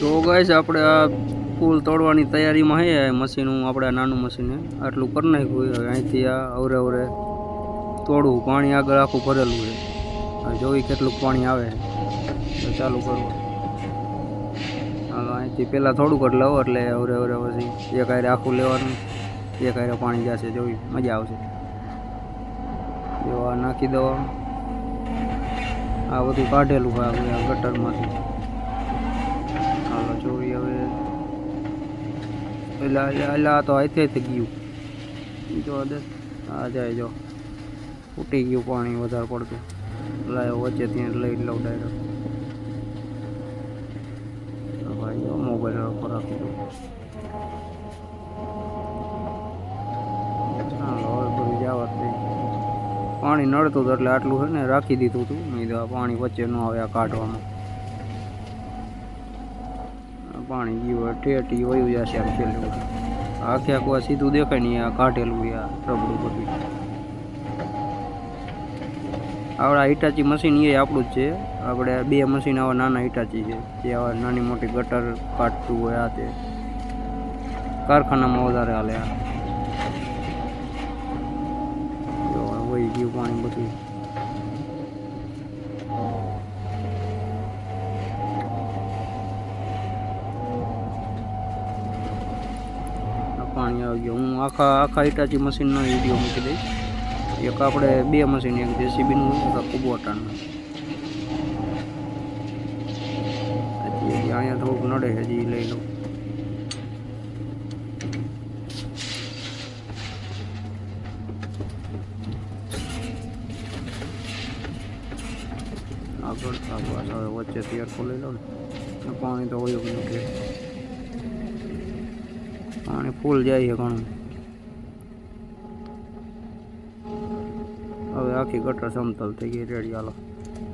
તો ગાઈસ આપણે આ પુલ તોડવાની તૈયારીમાં હે મશીનું આપણે નાનું મશીન આટલું કરી નાખ્યું હવે અહીંથી આ અવરે અવરે તોડવું, પાણી આગળ આખું ભરેલું છે. જોઈ કેટલું પાણી આવે તો ચાલુ કરવું અહીંથી પહેલાં થોડુંક જ લાવો, એટલે અવરે અવરે પછી એક હારે આખું લેવાનું, એક હારે પાણી જશે, જોઈ, મજા આવશે. જો નાખી દો. આ બધું કાઢેલું હોય, આ ગટરમાંથી જોઈ હવે. એટલે આ તો હાથે થઈ ગયું. જો આ જાય જો. ફૂટી ગયું પાણી વધારે પડતું. લાયો વચ્ચેથી લઈ લઉં ડાયરેક્ટ ભાઈ મોબાઈલ ઉપર રાખી દઉં. પાણી નડતું હતું એટલે આટલું છે ને રાખી દીધું હતું નહીં તો પાણી વચ્ચે ન આવે આ કાઢવામાં. પાણી ગયું ઠેઠી વયું જશે આમ છેલ્લું આખે આખું આ સીધું દેખાય નહીં આ કાઢેલું આ રબડું બધું. આવડા હિટાચી મશીન એ આપણું જ છે. આપણે બે મશીન આવા નાના હિટાચી છે, જે આવા નાની મોટી ગટર કાઢતું હોય આ તે. કારખાનામાં વધારે હાલે આ. હોય ગયું પાણી બધું. પાણી આવી ગયું. હું આખા આખા હિટાચી મશીનનો વીડિયો મૂકી દઈશ. એક આપણે બે મશીન, એક જેસીબીનું, એક આખું હજી અહીંયા થોડુંક નડે છે હજી લઈ લઉં. આગળ વચ્ચે તૈયાર ખોલી લો ને. પાણી તો હોય જ નથી. પાણી ફૂલ જાય છે ઘણું. હવે આખી ગટર સમતલ થઈ ગઈ રેડી હાલો.